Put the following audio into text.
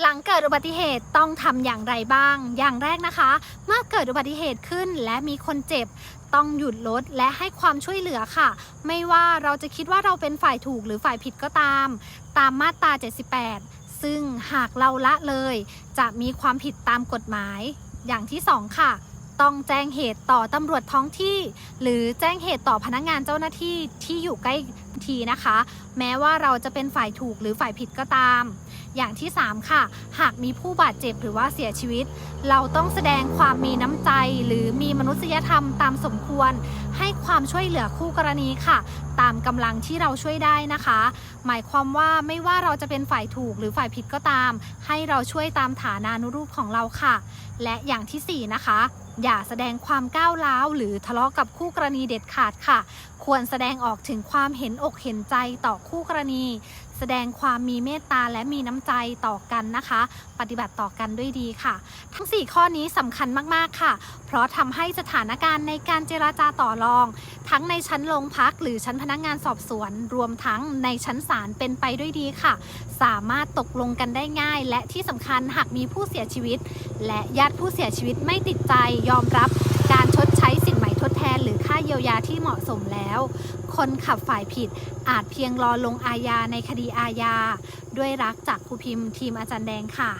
หลังเกิดอุบัติเหตุต้องทำอย่างไรบ้าง อย่างแรกนะคะ เมื่อเกิดอุบัติเหตุขึ้นและมีคนเจ็บ ต้องหยุดรถและให้ความช่วยเหลือค่ะ ไม่ว่าเราจะคิดว่าเราเป็นฝ่ายถูกหรือฝ่ายผิดก็ตาม ตามมาตรา 78 ซึ่งหากเราละเลย จะมีความผิดตามกฎหมาย อย่างที่สองค่ะต้องแจ้งเหตุต่อตำรวจท้องที่ หรือแจ้งเหตุต่อพนักงานเจ้าหน้าที่ที่อยู่ใกล้ทีนะคะ แม้ว่าเราจะเป็นฝ่ายถูกหรือฝ่ายผิดก็ตาม อย่างที่ 3 ค่ะ หากมีผู้บาดเจ็บหรือว่าเสียชีวิต เราต้องแสดงความมีน้ำใจ หรือมีมนุษยธรรมตามสมควร ให้ความช่วยเหลือคู่กรณีค่ะ ตามกำลังที่เราช่วยได้นะคะ หมายความว่าไม่ว่าเราจะเป็นฝ่ายถูกหรือฝ่ายผิดก็ตาม ให้เราช่วยตามฐานานุรูปของเราค่ะ และอย่างทีสี่4 นะคะอย่าแสดงความก้าวร้าวหรือทะเลาะกับคู่กรณีเด็ดขาดค่ะ ควรแสดงออกถึงความเห็นอกเห็นใจต่อคู่กรณี แสดงความมีเมตตาและมีน้ำใจต่อกันนะคะ ปฏิบัติต่อกันด้วยดีค่ะ ทั้ง 4 ข้อนี้สำคัญมากๆค่ะ เพราะทำให้สถานการณ์ในการเจราจาต่อรอง ทั้งในชั้นโรงพักหรือชั้นพนักงานสอบสวน รวมทั้งในชั้นศาลเป็นไปด้วยดีค่ะ สามารถตกลงกันได้ง่าย และที่สำคัญหากมีผู้เสียชีวิต และญาติผู้เสียชีวิตไม่ติดใจยอมรับ ที่เหมาะสมแล้ว คนขับฝ่ายผิดอาจเพียงรอลงอาญาในคดีอาญาด้วยรักจากครูพิมพ์ทีมอาจารย์แดงค่ะ